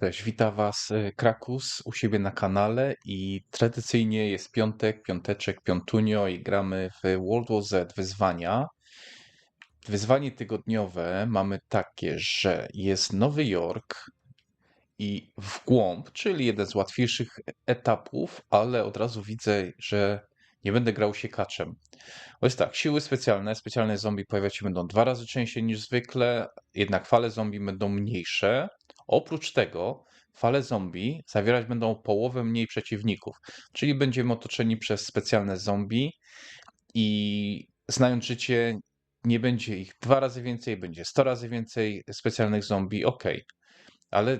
Cześć, witam Was y, Krakus u siebie na kanale i tradycyjnie jest piątek, piąteczek, piątunio i gramy w World War Z wyzwania. Wyzwanie tygodniowe mamy takie, że jest Nowy Jork i w głąb, czyli jeden z łatwiejszych etapów, ale od razu widzę, że nie będę grał siekaczem. Bo jest tak, siły specjalne, specjalne zombie pojawiać się będą dwa razy częściej niż zwykle, jednak fale zombie będą mniejsze. Oprócz tego fale zombie zawierać będą połowę mniej przeciwników, czyli będziemy otoczeni przez specjalne zombie i znając życie, nie będzie ich dwa razy więcej, będzie 100 razy więcej specjalnych zombie, ok. Ale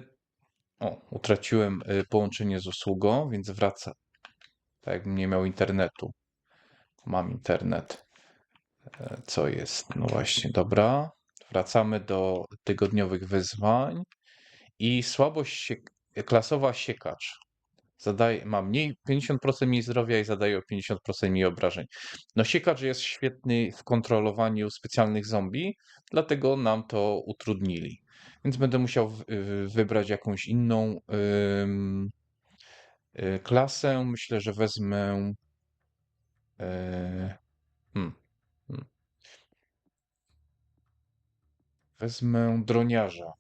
o, utraciłem y, połączenie z usługą, więc wraca. Tak jakbym nie miał internetu. Mam internet. E, Co jest? No właśnie, dobra. Wracamy do tygodniowych wyzwań. I słabość siek klasowa siekacz. Zadaje, ma mniej, 50% mniej zdrowia i zadaje o 50% mniej obrażeń. No siekacz jest świetny w kontrolowaniu specjalnych zombie, dlatego nam to utrudnili. Więc będę musiał wybrać jakąś inną ym, y, klasę. Myślę, że wezmę. y, hmm, hmm. Wezmę droniarza.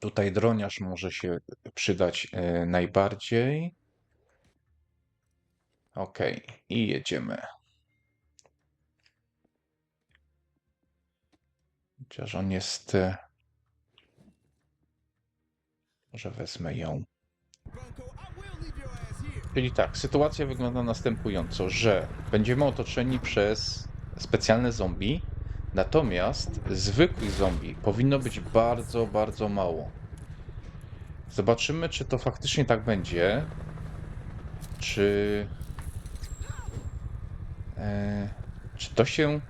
Tutaj droniarz może się przydać e, najbardziej. Ok, i jedziemy. Chociaż on jest. e, Może wezmę ją. Czyli tak, sytuacja wygląda następująco, że będziemy otoczeni przez specjalne zombie, natomiast zwykłych zombie powinno być bardzo, bardzo mało. Zobaczymy, czy to faktycznie tak będzie. Czy. E, czy to się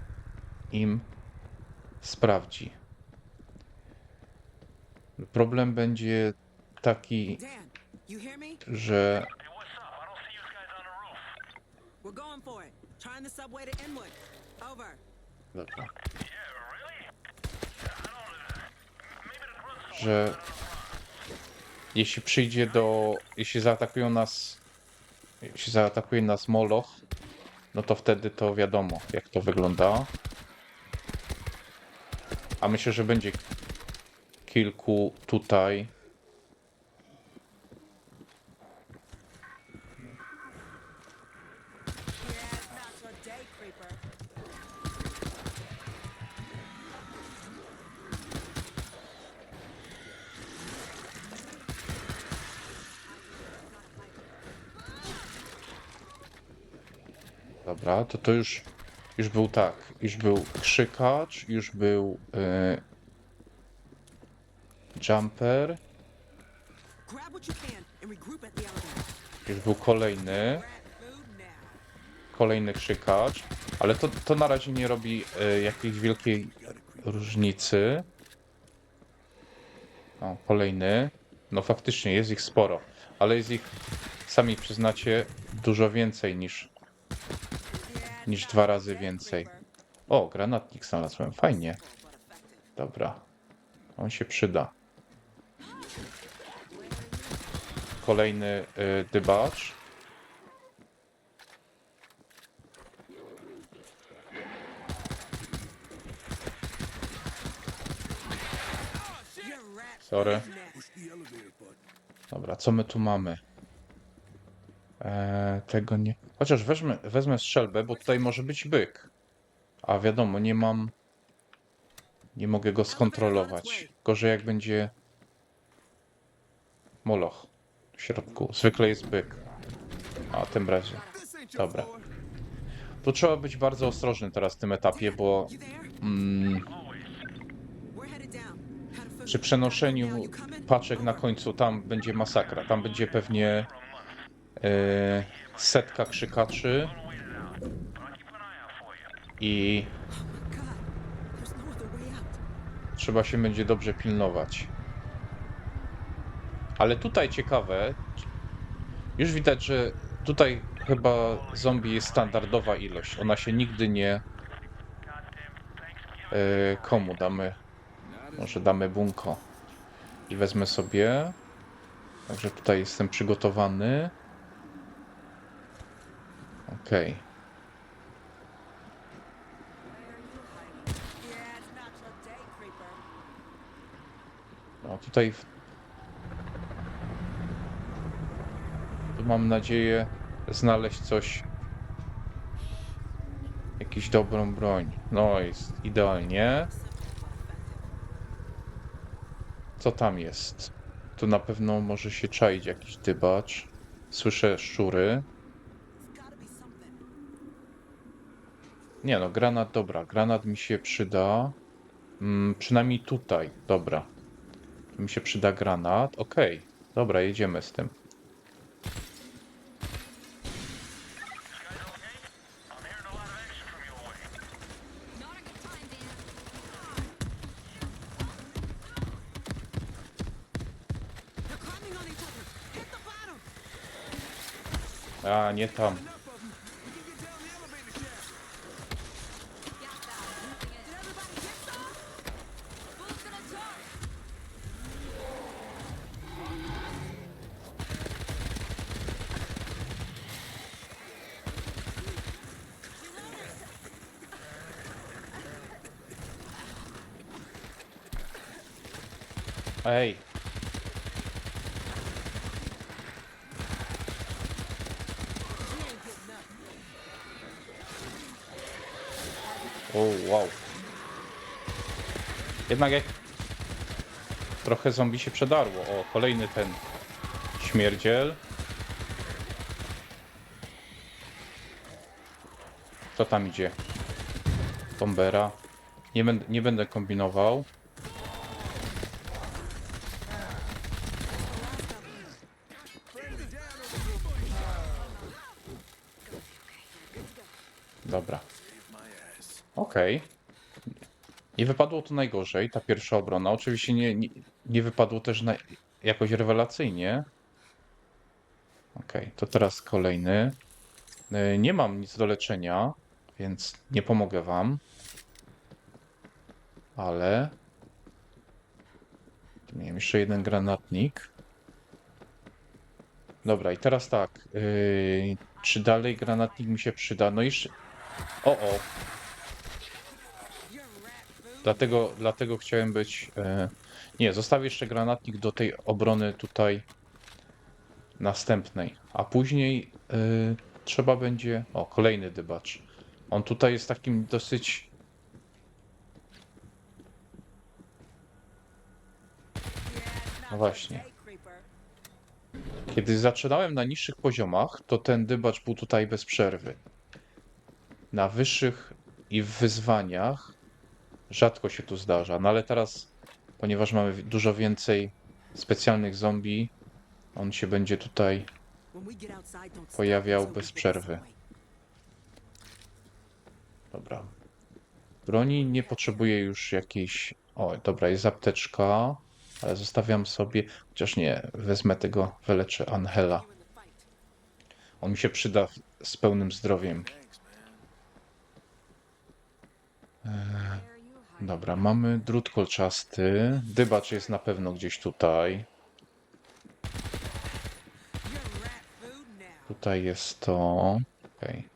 im sprawdzi? Problem będzie taki, że We're going for it. Trying the subway to Inwood. Over. Dobra. Że jeśli przyjdzie do. Jeśli zaatakują nas. Jeśli zaatakuje nas Moloch, no to wtedy to wiadomo, jak to wygląda. A myślę, że będzie kilku tutaj. Dobra, to to już. Już był tak. Już był krzykacz, już był. e, jumper, już był kolejny. Kolejny krzykacz, ale to, to na razie nie robi e, jakiejś wielkiej różnicy. O, kolejny. No faktycznie jest ich sporo, ale jest ich, sami przyznacie, dużo więcej niż, niż dwa razy więcej. O, granatnik znalazłem, fajnie. Dobra, on się przyda. Kolejny y, dybacz. Sorry. Dobra, co my tu mamy? Eee, tego nie. Chociaż weźmę, wezmę strzelbę, bo tutaj może być byk. A wiadomo, nie mam. Nie mogę go skontrolować. Gorzej jak będzie. Moloch w środku. Zwykle jest byk. A tym razie. Dobra. Tu trzeba być bardzo ostrożny teraz w tym etapie, bo mm, przy przenoszeniu paczek na końcu tam będzie masakra. Tam będzie pewnie e, setka krzykaczy i trzeba się będzie dobrze pilnować. Ale tutaj ciekawe, już widać, że tutaj chyba zombie jest standardowa ilość. Ona się nigdy nie. E, komu damy? Może damy bunko. I wezmę sobie. Także tutaj jestem przygotowany. Okej. Creeper. No tutaj. w- Tu mam nadzieję znaleźć coś. Jakąś dobrą broń. No jest idealnie. Co tam jest? Tu na pewno może się czaić jakiś dybacz. Słyszę szczury. Nie no, granat dobra. Granat mi się przyda. Mm, przynajmniej tutaj. Dobra. Mi się przyda granat. Okej. Dobra, jedziemy z tym. A, nie tam. O, wow. Jednak jak trochę zombie się przedarło. O, kolejny ten śmierdziel. Co tam idzie? Bombera. Nie będę, nie będę kombinował. Dobra. Okej. Nie wypadło to najgorzej, ta pierwsza obrona. Oczywiście nie, nie, nie wypadło też na, jakoś rewelacyjnie. Okej, to teraz kolejny. Y, Nie mam nic do leczenia, więc nie pomogę wam. Ale... Tu miałem jeszcze jeden granatnik. Dobra, i teraz tak. Yy, czy dalej granatnik mi się przyda? No jeszcze. O, o. Dlatego, dlatego chciałem być. E... Nie, zostawię jeszcze granatnik do tej obrony tutaj następnej. A później e, trzeba będzie. O, kolejny dybacz. On tutaj jest takim dosyć. No właśnie. Kiedy zaczynałem na niższych poziomach, to ten dybacz był tutaj bez przerwy. Na wyższych i w wyzwaniach rzadko się tu zdarza. No ale teraz, ponieważ mamy dużo więcej specjalnych zombie, on się będzie tutaj Pojawiał bez przerwy. Dobra. Broni nie potrzebuję już jakiejś. O, dobra, jest apteczka, ale zostawiam sobie. Chociaż nie, wezmę tego, wyleczę Angela. On mi się przyda z pełnym zdrowiem. Dobra, mamy drut kolczasty. Dybacz jest na pewno gdzieś tutaj. Tutaj jest to. Okej.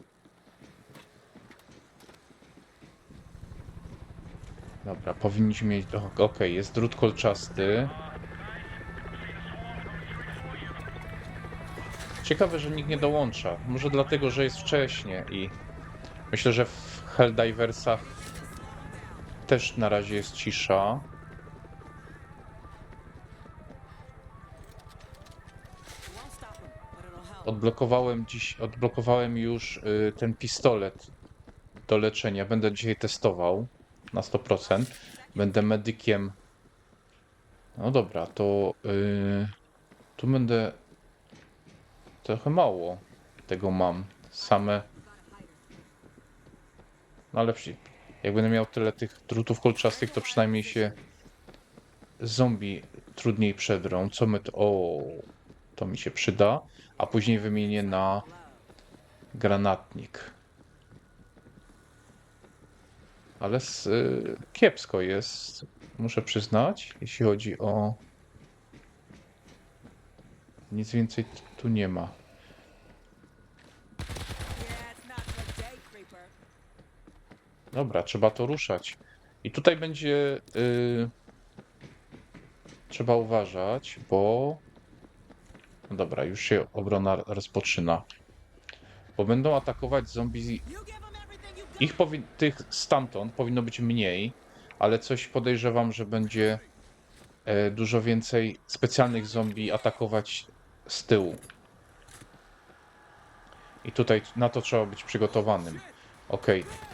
Dobra, powinniśmy mieć. Okej, jest drut kolczasty. Ciekawe, że nikt nie dołącza. Może dlatego, że jest wcześnie i myślę, że w Helldiversach też na razie jest cisza. Odblokowałem dziś, odblokowałem już y, ten pistolet do leczenia. Będę dzisiaj testował na 100%. Będę medykiem. No dobra, to y, tu będę trochę mało tego mam. Same. No ale przy- jak będę miał tyle tych drutów kolczastych, to przynajmniej się zombie trudniej przedrą. Co my to. O, to mi się przyda. A później wymienię na granatnik. Ale s- y, kiepsko jest, muszę przyznać, jeśli chodzi o Nic więcej tu nie ma. Dobra, trzeba to ruszać. I tutaj będzie. y, trzeba uważać, bo. No dobra, już się obrona rozpoczyna. Bo będą atakować zombie. Ich tych stamtąd powinno być mniej, ale coś podejrzewam, że będzie e, dużo więcej specjalnych zombie atakować z tyłu. I tutaj na to trzeba być przygotowanym. Okej. There's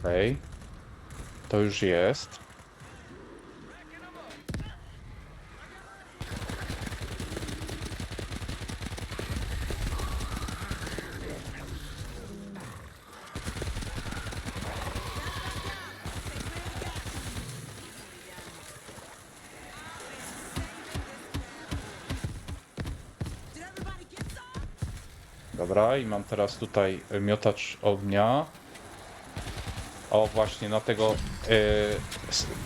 Okej. To już jest. Dobra, i mam teraz tutaj miotacz ognia. O, właśnie na tego e,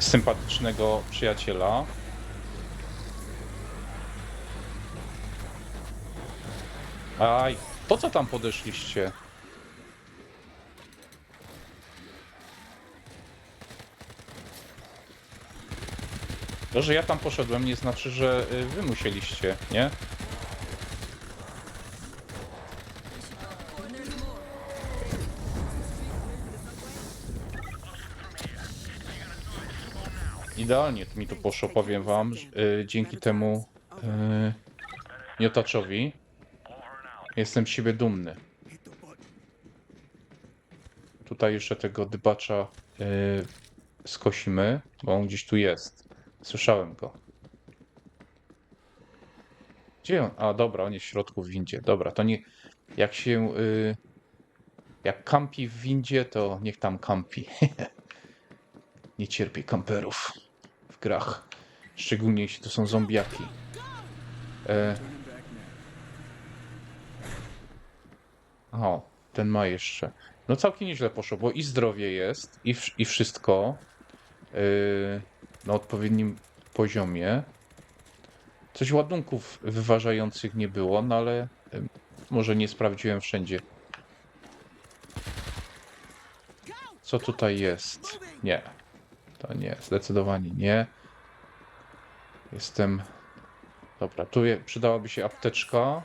sympatycznego przyjaciela. Aj, po co tam podeszliście? To, że ja tam poszedłem, nie znaczy, że y, wy musieliście, nie? Idealnie mi to poszło, powiem wam. y, dzięki temu y, miotaczowi jestem z siebie dumny. Tutaj jeszcze tego dybacza y, skosimy, bo on gdzieś tu jest. Słyszałem go. Gdzie on? A dobra, on jest w środku w windzie. Dobra, to nie. Jak się. Y, jak kampi w windzie, to niech tam kampi. nie cierpię kamperów grach. Szczególnie jeśli to są zombiaki. E... O, ten ma jeszcze. No całkiem nieźle poszło, bo i zdrowie jest, i, wsz- i wszystko yy, na odpowiednim poziomie. Coś ładunków wyważających nie było, no ale y, może nie sprawdziłem wszędzie. Co tutaj jest? Nie. To nie, zdecydowanie nie. Jestem. Dobra, tu je, przydałaby się apteczka.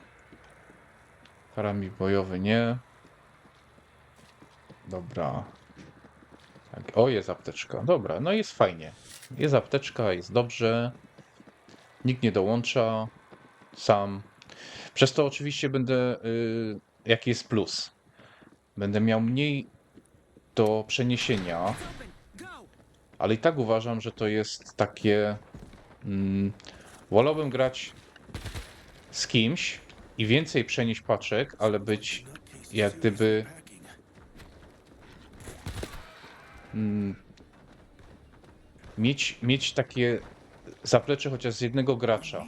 Karami bojowy nie. Dobra. Tak, o, jest apteczka. Dobra, no jest fajnie. Jest apteczka, jest dobrze. Nikt nie dołącza. Sam. Przez to oczywiście będę. Y, jaki jest plus? Będę miał mniej do przeniesienia. Ale i tak uważam, że to jest takie. Mm, wolałbym grać z kimś i więcej przenieść paczek, ale być jak gdyby. Mm, mieć, mieć takie zaplecze chociaż z jednego gracza.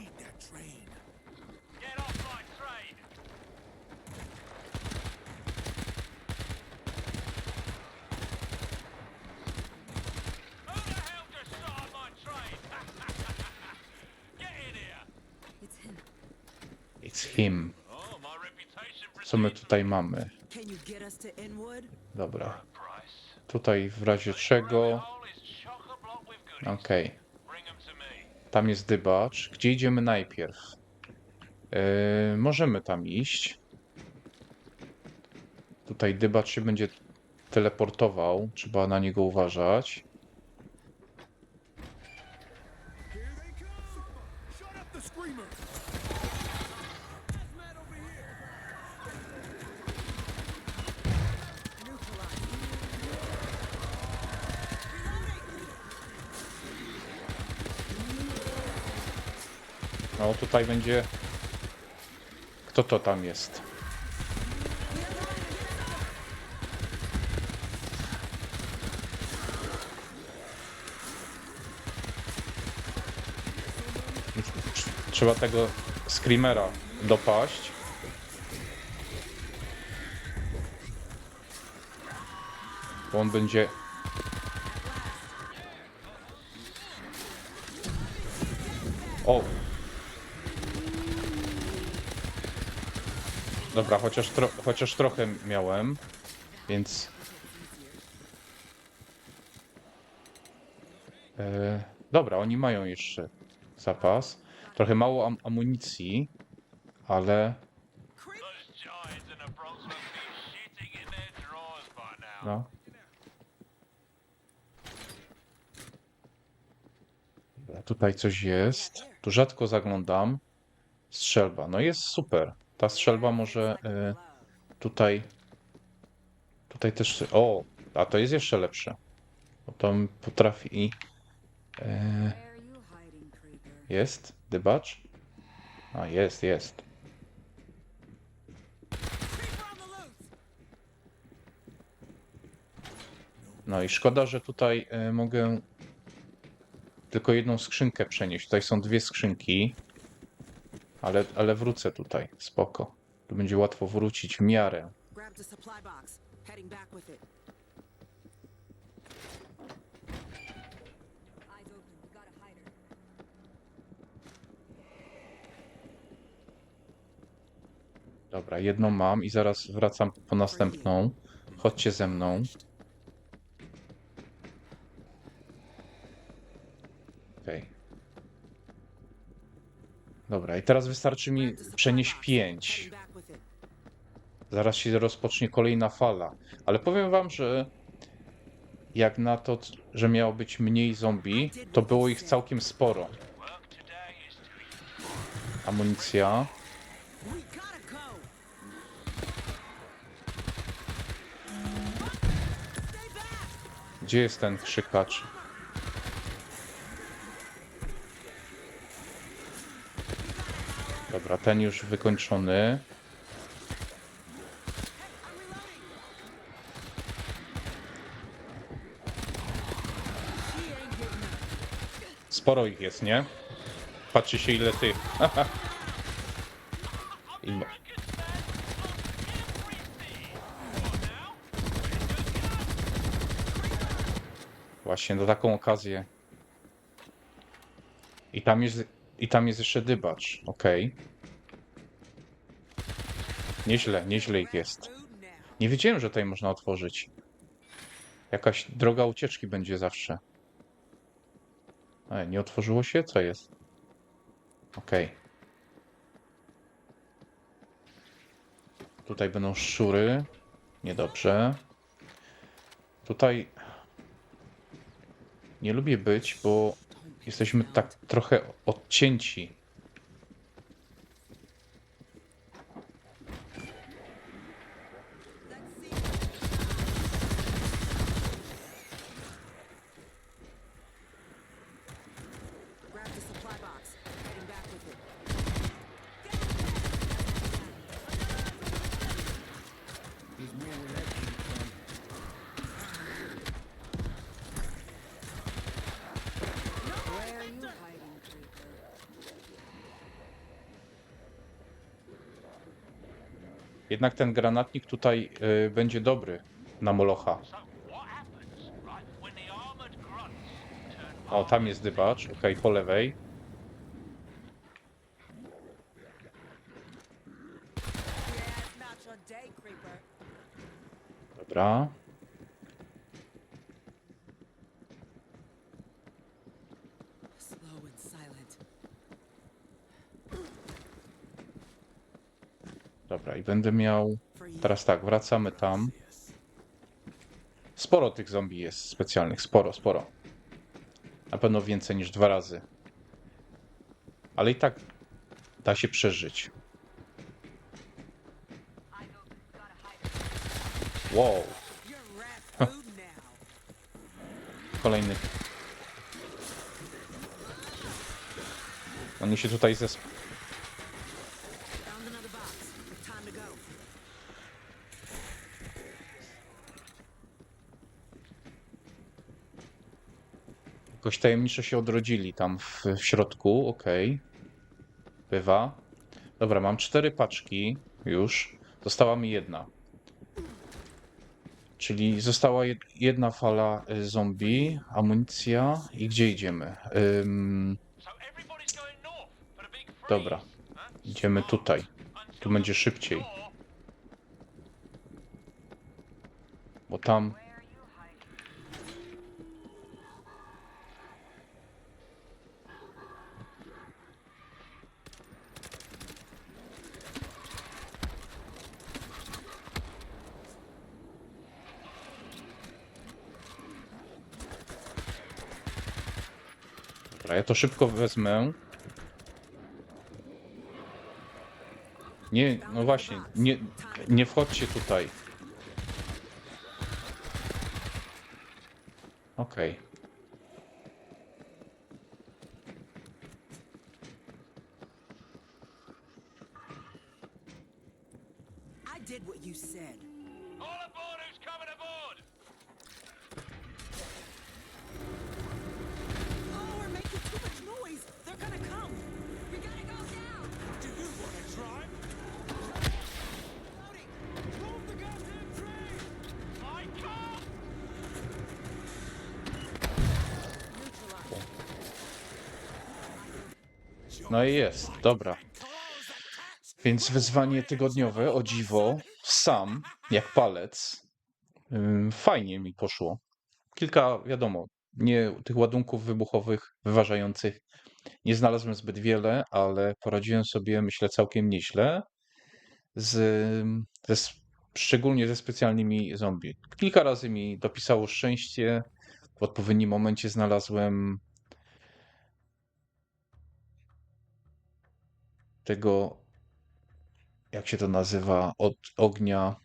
Him. Co my tutaj mamy? Dobra. Tutaj w razie czego. Okej. Me. Tam jest dybacz. Gdzie idziemy najpierw? Yy, możemy tam iść. Tutaj dybacz się będzie teleportował. Trzeba na niego uważać. No tutaj będzie. Kto to tam jest? Trzeba tego Screamera dopaść. Bo on będzie... O! Dobra, chociaż, tro chociaż trochę miałem, więc... E, dobra, oni mają jeszcze zapas. Trochę mało am amunicji, ale no. Tutaj coś jest. Tu rzadko zaglądam. Strzelba. No jest super. Ta strzelba może e, tutaj. Tutaj też. O, a to jest jeszcze lepsze. Bo potrafi. Hiding, creeper? jest? Dybacz? A, jest, jest. No i szkoda, że tutaj e, mogę tylko jedną skrzynkę przenieść. Tutaj są dwie skrzynki, ale, ale wrócę tutaj. Spoko. Tu będzie łatwo wrócić w miarę. Dobra, jedną mam i zaraz wracam po następną. Chodźcie ze mną. Okej. Dobra, i teraz wystarczy mi przenieść box. pięć. Heading back with it. Zaraz się rozpocznie kolejna fala. Ale powiem wam, że jak na to, że miało być mniej zombie, to było ich całkiem sporo. Amunicja. Gdzie jest ten krzykacz? Dobra, ten już wykończony. Sporo ich jest, nie? Patrzy się ile tych. Właśnie na taką okazję. I tam jest, i tam jest jeszcze dybacz. Okej. Nieźle, nieźle ich jest. Nie wiedziałem, że tutaj można otworzyć. Jakaś droga ucieczki będzie zawsze. Ej, nie otworzyło się? Co jest? Okej. Tutaj będą szczury. Niedobrze. Tutaj nie lubię być, bo jesteśmy tak trochę odcięci. Jednak ten granatnik tutaj y, będzie dobry na Molocha. O, tam jest dybacz. Okej, po lewej. Dobra. Dobra, i będę miał. Teraz tak, wracamy tam. Sporo tych zombie jest specjalnych. Sporo, sporo. Na pewno więcej niż dwa razy. Ale i tak da się przeżyć. Wow, kolejny. Oni się tutaj zes... Jakoś tajemniczo się odrodzili tam w, w środku, okej. Bywa. Dobra, mam cztery paczki już. Została mi jedna. Czyli została jed- jedna fala y, zombie, amunicja i gdzie idziemy? Ym, dobra, idziemy tutaj. Tu będzie szybciej, bo tam to szybko wezmę. Nie, no właśnie, nie, nie wchodźcie tutaj. Okej. I did what you said. All aboard No i jest, dobra. Więc wyzwanie tygodniowe, o dziwo, sam, jak palec, fajnie mi poszło. Kilka, wiadomo, nie tych ładunków wybuchowych wyważających nie znalazłem zbyt wiele, ale poradziłem sobie, myślę, całkiem nieźle. Z, ze, szczególnie ze specjalnymi zombie. Kilka razy mi dopisało szczęście. W odpowiednim momencie znalazłem tego, jak się to nazywa, od ognia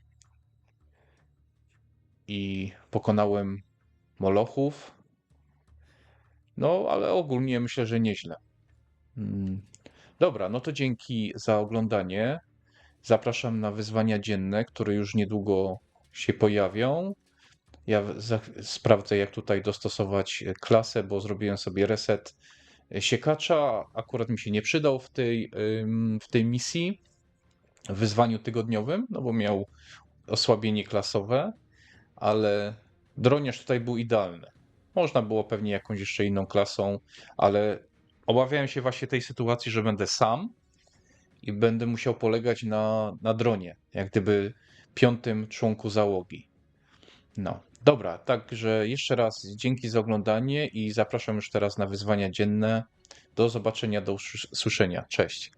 i pokonałem molochów. No, ale ogólnie myślę, że nieźle. Mm. Dobra, no to dzięki za oglądanie. Zapraszam na wyzwania dzienne, które już niedługo się pojawią. Ja sprawdzę, jak tutaj dostosować klasę, bo zrobiłem sobie reset siekacza. Akurat mi się nie przydał w tej, w tej misji, w wyzwaniu tygodniowym, no bo miał osłabienie klasowe, ale droniarz tutaj był idealny. Można było pewnie jakąś jeszcze inną klasą, ale obawiałem się właśnie tej sytuacji, że będę sam i będę musiał polegać na, na dronie, jak gdyby piątym członku załogi. No, dobra, także jeszcze raz dzięki za oglądanie i zapraszam już teraz na wyzwania dzienne. Do zobaczenia, do usłyszenia. Cześć.